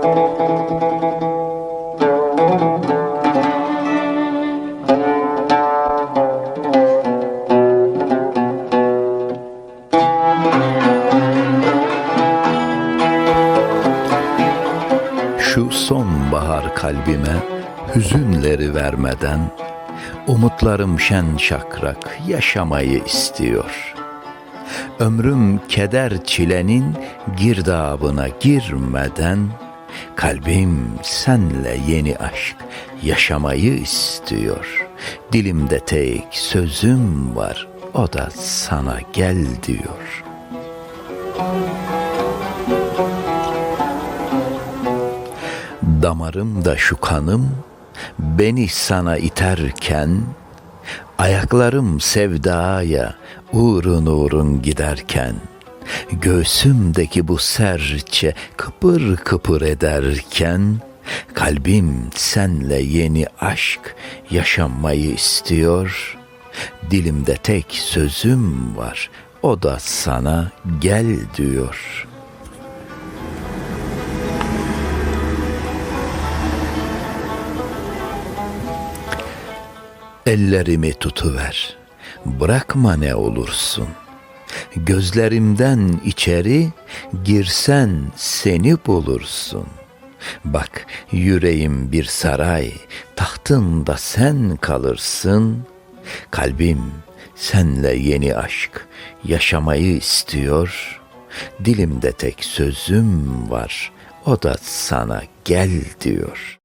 Şu sonbahar kalbime hüzünleri vermeden umutlarım şen şakrak yaşamayı istiyor. Ömrüm keder çilenin girdabına girmeden kalbim senle yeni aşk yaşamayı istiyor. Dilimde tek sözüm var o da sana gel diyor.'' Damarımda şu kanım beni sana iterken ayaklarım sevdaya uğrun uğrun giderken göğsümdeki bu serçe kıpır kıpır ederken kalbim senle yeni aşk yaşamayı istiyor dilimde tek sözüm var o da sana gel diyor.'' Ellerimi tutuver, bırakma ne olursun. Gözlerimden içeri girsen seni bulursun. Bak yüreğim bir saray, tahtında sen kalırsın. Kalbim senle yeni aşk yaşamayı istiyor. Dilimde tek sözüm var, o da sana gel diyor.''